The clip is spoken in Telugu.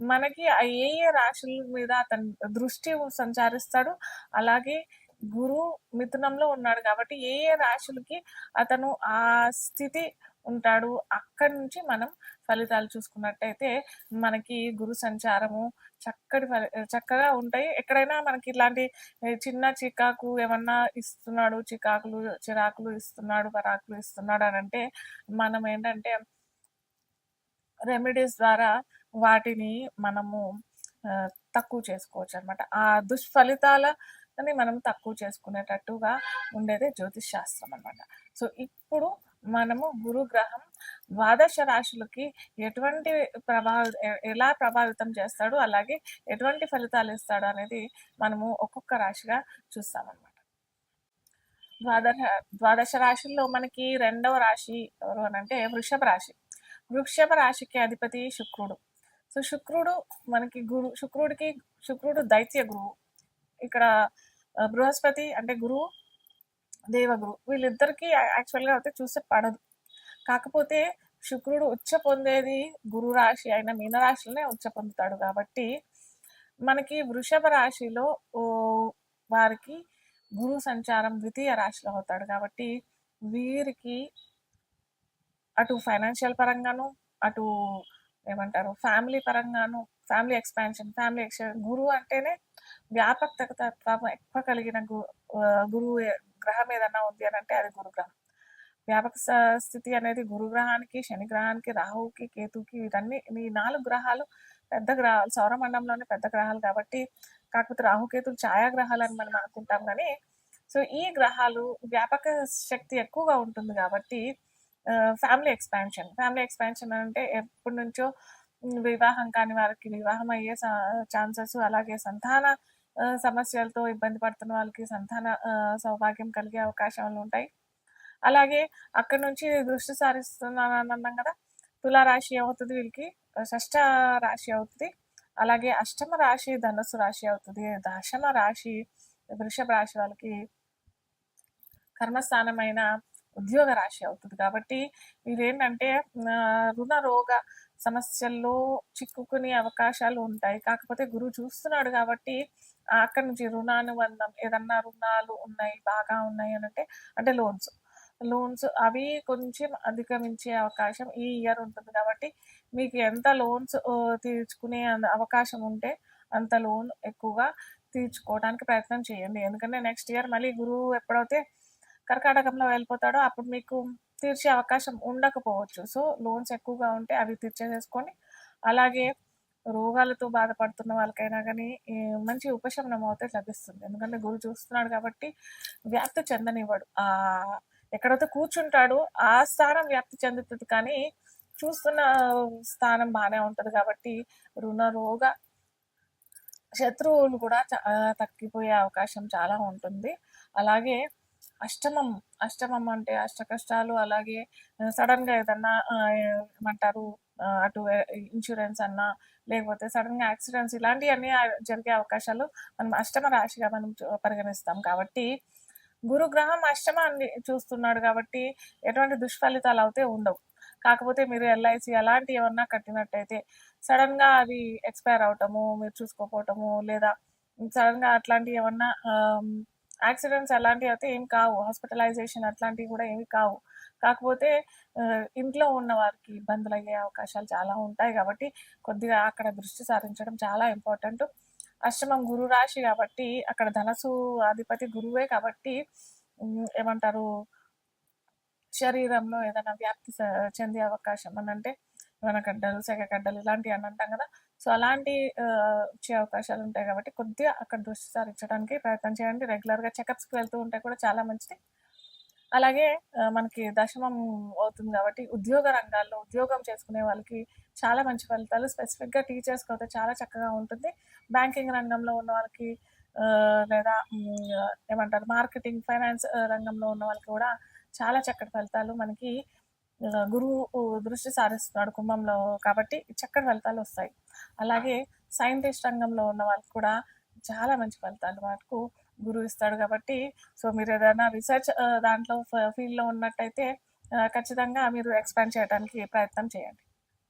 మనకి ఏ ఏ రాశుల మీద అతని దృష్టి సంచారిస్తాడు అలాగే గురు మిథునంలో ఉన్నాడు కాబట్టి ఏ ఏ రాశులకి అతను ఆ స్థితి ఉంటాడు అక్కడి నుంచి మనం ఫలితాలు చూసుకున్నట్టయితే మనకి గురు సంచారము చక్కటి ఫలి చక్కగా ఉంటాయి. ఎక్కడైనా మనకి ఇలాంటి చిన్న చికాకు ఏమన్నా ఇస్తున్నాడు చికాకులు చిరాకులు ఇస్తున్నాడు పరాకులు ఇస్తున్నాడు అని అంటే మనం ఏంటంటే రెమెడీస్ ద్వారా వాటిని మనము తక్కువ చేసుకోవచ్చు అనమాట ఆ దుష్ఫలితాలని మనం తక్కువ చేసుకునేటట్టుగా ఉండేదే జ్యోతిష్ శాస్త్రం అనమాట సో ఇప్పుడు మనము గురుగ్రహం ద్వాదశ రాశులకి ఎటువంటి ప్రభావి ఎలా ప్రభావితం చేస్తాడు అలాగే ఎటువంటి ఫలితాలు ఇస్తాడు అనేది మనము ఒక్కొక్క రాశిగా చూస్తామన్నమాట. ద్వాదశ ద్వాదశ రాశుల్లో మనకి రెండవ రాశి ఎవరు అని అంటే వృషభ రాశి. వృషభ రాశికి అధిపతి శుక్రుడు. సో శుక్రుడు మనకి గురు శుక్రుడికి శుక్రుడు దైత్య గురువు. ఇక్కడ బృహస్పతి అంటే గురువు దేవగురు. వీళ్ళిద్దరికీ యాక్చువల్గా అయితే చూస్తే పడదు. కాకపోతే శుక్రుడు ఉచ్చ పొందేది గురు రాశి అయిన మీనరాశిలోనే ఉచ్చ పొందుతాడు కాబట్టి మనకి వృషభ రాశిలో ఓ వారికి గురు సంచారం ద్వితీయ రాశిలో అవుతాడు కాబట్టి వీరికి అటు ఫైనాన్షియల్ పరంగాను అటు ఏమంటారు? ఫ్యామిలీ పరంగాను ఫ్యామిలీ ఎక్స్పాన్షన్ ఫ్యామిలీ ఎక్స్పాన్షన్ గురువు అంటేనే వ్యాపకత తత్వం ఎక్కువ కలిగిన గురువు ఏ- గ్రహం ఏదన్నా ఉంది అని అంటే అది గురుగ్రహం. వ్యాపక స్థితి అనేది గురుగ్రహానికి శని గ్రహానికి రాహువుకి కేతుకి వీటన్ని ఈ నాలుగు గ్రహాలు పెద్ద గ్రహాలు సౌరమండలంలోనే పెద్ద గ్రహాలు కాబట్టి కాకపోతే రాహుకేతులు ఛాయాగ్రహాలు అని మనం అనుకుంటాం కానీ సో ఈ గ్రహాలు వ్యాపక శక్తి ఎక్కువగా ఉంటుంది కాబట్టి ఫ్యామిలీ ఎక్స్పాన్షన్ ఫ్యామిలీ ఎక్స్పాన్షన్ అంటే ఎప్పటి నుంచో వివాహం కాని వారికి వివాహం అయ్యే ఛాన్సెస్ అలాగే సంతాన సమస్యలతో ఇబ్బంది పడుతున్న వాళ్ళకి సంతాన సౌభాగ్యం కలిగే అవకాశాలు ఉంటాయి. అలాగే అక్కడ నుంచి దృష్టి సారిస్తున్నాను అని అన్నాం కదా తులారాశి అవుతుంది వీళ్ళకి షష్ఠ రాశి అవుతుంది. అలాగే అష్టమ రాశి ధనుసు రాశి అవుతుంది. దశమ రాశి వృషభ రాశి వాళ్ళకి కర్మస్థానమైన ఉద్యోగ రాశి అవుతుంది. కాబట్టి ఇదేంటంటే రుణ రోగ సమస్యల్లో చిక్కుకునే అవకాశాలు ఉంటాయి. కాకపోతే గురువు చూస్తున్నాడు కాబట్టి అక్కడి నుంచి రుణానుబంధం ఏదన్నా రుణాలు ఉన్నాయి బాగా ఉన్నాయి అని అంటే అంటే లోన్స్. లోన్స్ అవి కొంచెం అధిగమించే అవకాశం ఈ ఇయర్ ఉంటుంది. కాబట్టి మీకు ఎంత లోన్స్ తీర్చుకునే అవకాశం ఉంటే అంత లోన్ ఎక్కువగా తీర్చుకోవడానికి ప్రయత్నం చేయండి. ఎందుకంటే నెక్స్ట్ ఇయర్ మళ్ళీ గురువు ఎప్పుడైతే కర్కాటకంలో వెళ్ళిపోతాడో అప్పుడు మీకు తీర్చే అవకాశం ఉండకపోవచ్చు. సో లోన్స్ ఎక్కువగా ఉంటే అవి తీర్చేసేసుకొని అలాగే రోగాలతో బాధపడుతున్న వాళ్ళకైనా కానీ మంచి ఉపశమనం అయితే లభిస్తుంది. ఎందుకంటే గురు చూస్తున్నాడు కాబట్టి వ్యాప్తి చెందనివ్వడు. ఆ ఎక్కడైతే కూర్చుంటాడో ఆ స్థానం వ్యాప్తి చెందుతుంది కానీ చూస్తున్న స్థానం బాగానే ఉంటుంది కాబట్టి రుణ రోగ శత్రువులు కూడా తగ్గిపోయే అవకాశం చాలా ఉంటుంది. అలాగే అష్టమం అష్టమం అంటే అష్ట కష్టాలు అలాగే సడన్గా ఏదన్నా ఏమంటారు అటు ఇన్సూరెన్స్ అన్నా లేకపోతే సడన్గా యాక్సిడెంట్స్ ఇలాంటివన్నీ జరిగే అవకాశాలు మనం అష్టమ రాశిగా మనం పరిగణిస్తాం. కాబట్టి గురుగ్రహం అష్టమాన్ని చూస్తున్నాడు కాబట్టి ఎటువంటి దుష్ఫలితాలు అయితే ఉండవు. కాకపోతే మీరు ఎల్ఐసి అలాంటి ఏమన్నా కట్టినట్టయితే సడన్గా అది ఎక్స్పైర్ అవటము మీరు చూసుకోపోవటము లేదా సడన్గా అట్లాంటివి ఏమన్నా యాక్సిడెంట్స్ అలాంటివి అయితే ఏం కావు. హాస్పిటలైజేషన్ అట్లాంటివి కూడా ఏమి కావు. కాకపోతే ఇంట్లో ఉన్న వారికి ఇబ్బందులు అయ్యే అవకాశాలు చాలా ఉంటాయి కాబట్టి కొద్దిగా అక్కడ దృష్టి సారించడం చాలా ఇంపార్టెంట్. అష్టమం గురు రాశి కాబట్టి అక్కడ ధనసు అధిపతి గురువే కాబట్టి ఏమంటారు శరీరంలో ఏదైనా వ్యాప్తి చెందే అవకాశం అని అంటే ఏమైనా గడ్డలు సెగ గడ్డలు ఇలాంటివి అని అంటాం కదా. సో అలాంటి వచ్చే అవకాశాలు ఉంటాయి కాబట్టి కొద్దిగా అక్కడ దృష్టి సారించడానికి ప్రయత్నం చేయండి. రెగ్యులర్గా చెకప్స్కి వెళ్తూ ఉంటే కూడా చాలా మంచిది. అలాగే మనకి దశమం అవుతుంది కాబట్టి ఉద్యోగ రంగాల్లో ఉద్యోగం చేసుకునే వాళ్ళకి చాలా మంచి ఫలితాలు. స్పెసిఫిక్గా టీచర్స్కి అయితే చాలా చక్కగా ఉంటుంది. బ్యాంకింగ్ రంగంలో ఉన్న వాళ్ళకి లేదా ఏమంటారు మార్కెటింగ్ ఫైనాన్స్ రంగంలో ఉన్న వాళ్ళకి కూడా చాలా చక్కటి ఫలితాలు మనకి గురువు దృష్టి సారిస్తున్నాడు కుంభంలో కాబట్టి చక్కటి ఫలితాలు వస్తాయి. అలాగే సైంటిస్ట్ రంగంలో ఉన్న వాళ్ళకి కూడా చాలా మంచి ఫలితాలు మనకు గురువు ఇస్తాడు కాబట్టి సో మీరు ఏదైనా రీసెర్చ్ దాంట్లో ఫీల్డ్లో ఉన్నట్టయితే ఖచ్చితంగా మీరు ఎక్స్పాండ్ చేయడానికి ప్రయత్నం చేయండి.